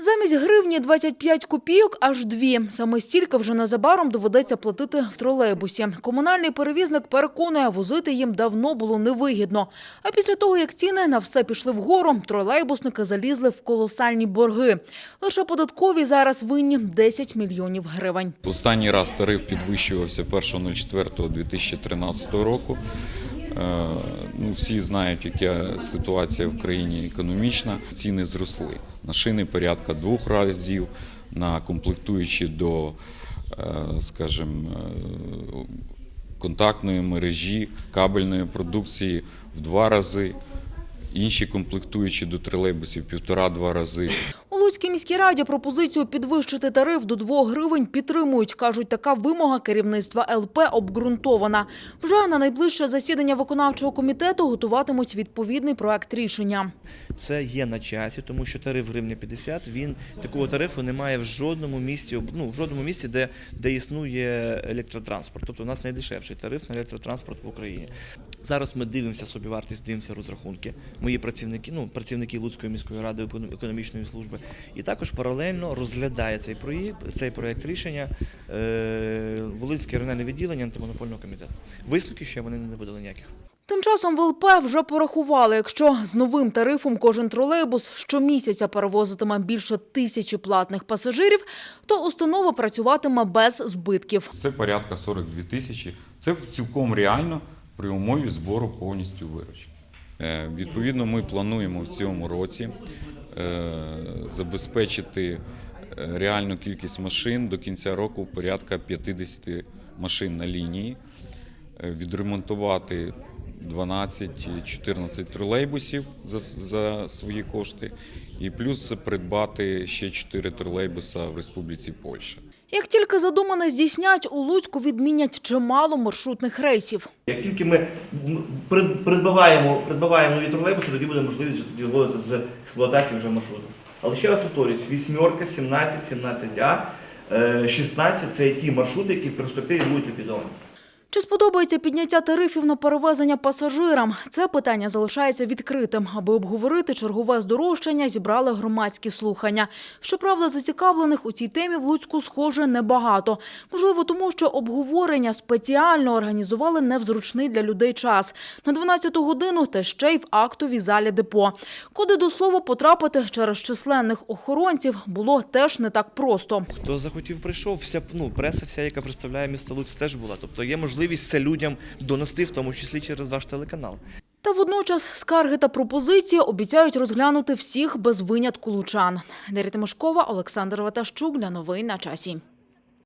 Замість гривні 25 копійок аж дві. Саме стільки вже незабаром доведеться платити в тролейбусі. Комунальний перевізник переконує, возити їм давно було невигідно. А після того, як ціни на все пішли вгору, тролейбусники залізли в колосальні борги. Лише податкові зараз винні 10 мільйонів гривень. Останній раз тариф підвищувався 1.04.2013 року. Е, Ну, всі знають, яка ситуація в країні економічна. Ціни зросли. На шини порядка двох разів, на комплектуючі до, е, скажімо, е, контактної мережі, кабельної продукції в два рази. Інші комплектуючі до тролейбусів півтора-два рази. Луцькій міській раді пропозицію підвищити тариф до 2 гривень підтримують. Кажуть, така вимога керівництва ЛП обґрунтована. Вже на найближче засідання виконавчого комітету готуватимуть відповідний проект рішення. Це є на часі, тому що тариф гривня 50, він такого тарифу немає в жодному місті, ну, в жодному місті, де, де існує електротранспорт. Тобто у нас найдешевший тариф на електротранспорт в Україні. Зараз ми дивимося собівартість, дивимося розрахунки. Мої працівники, ну працівники Луцької міської ради економічної служби, і також паралельно розглядає цей проєкт, цей проєкт рішення е, Волинське регіональне відділення антимонопольного комітету. Висновки ще вони не подали ніяких. Тим часом в ЛП вже порахували, якщо з новим тарифом кожен тролейбус щомісяця перевозитиме більше тисячі платних пасажирів, то установа працюватиме без збитків. Це порядка 42 тисячі. Це цілком реально при умові збору повністю виручки. Е, Відповідно, ми плануємо в цьому році е, забезпечити е, реальну кількість машин до кінця року порядка 50 машин на лінії, відремонтувати 12-14 тролейбусів за, за свої кошти, і плюс придбати ще 4 тролейбуса в Республіці Польща. Як тільки задумане здійснять, у Луцьку відмінять чимало маршрутних рейсів. Як тільки ми придбаваємо, придбаваємо нові тролейбуси, тоді буде можливість виводити з експлуатації вже маршруту. Але ще раз повторюсь, вісьмерка, 17, 17А, е, 16 це ті маршрути, які в перспективі будуть ліквідовані. Чи сподобається підняття тарифів на перевезення пасажирам? Це питання залишається відкритим. Аби обговорити чергове здорожчання, зібрали громадські слухання. Щоправда, зацікавлених у цій темі в Луцьку, схоже, небагато. Можливо, тому що обговорення спеціально організували не в зручний для людей час. На 12-ту годину та ще й в актовій залі депо. Куди до слова потрапити через численних охоронців було теж не так просто. Хто захотів, прийшов, вся ну, преса, вся, яка представляє місто Луцьк, теж була. Тобто є можливість це людям донести, в тому числі через ваш телеканал. Та водночас скарги та пропозиції обіцяють розглянути всіх без винятку лучан. Дар'я Тимошкова, Олександр Ватащук для новин на часі.